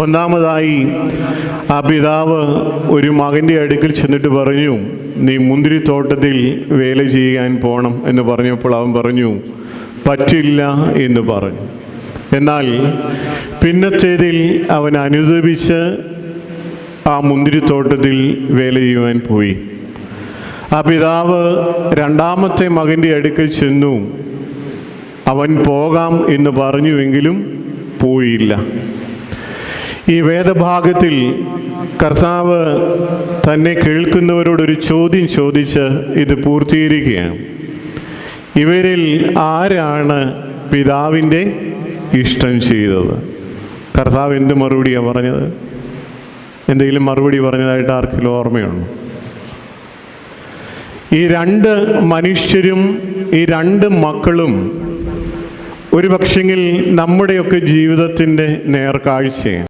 ഒന്നാമതായി ആ പിതാവ് ഒരു മകന്റെ അടുക്കൽ ചെന്നിട്ട് പറഞ്ഞു നീ മുന്തിരിത്തോട്ടത്തിൽ വേല ചെയ്യാൻ പോകണം എന്ന് പറഞ്ഞപ്പോൾ അവൻ പറഞ്ഞു പറ്റില്ല എന്ന് പറഞ്ഞു. എന്നാൽ പിന്നത്തേതിൽ അവൻ അനുദപിച്ച് ആ മുന്തിരിത്തോട്ടത്തിൽ വേല ചെയ്യുവാൻ പോയി. ആ പിതാവ് രണ്ടാമത്തെ മകന്റെ അടുക്കൽ ചെന്നു അവൻ പോകാം എന്ന് പറഞ്ഞുവെങ്കിലും പോയില്ല. ഈ വേദഭാഗത്തിൽ കർത്താവ് തന്നെ കേൾക്കുന്നവരോടൊരു ചോദ്യം ചോദിച്ച് ഇത് പൂർത്തീകരിക്കുകയാണ്. ഇവരിൽ ആരാണ് പിതാവിന്റെ ഇഷ്ടം ചെയ്തത്? കർത്താവ് എന്ത് മറുപടിയാണ് പറഞ്ഞത്? എന്തെങ്കിലും മറുപടി പറഞ്ഞതായിട്ട് ആർക്കെങ്കിലും ഓർമ്മയുണ്ടോ? ഈ രണ്ട് മനുഷ്യരും ഈ രണ്ട് മക്കളും ഒരു പക്ഷെങ്കിൽ നമ്മുടെയൊക്കെ ജീവിതത്തിന്റെ നേർക്കാഴ്ചയാണ്.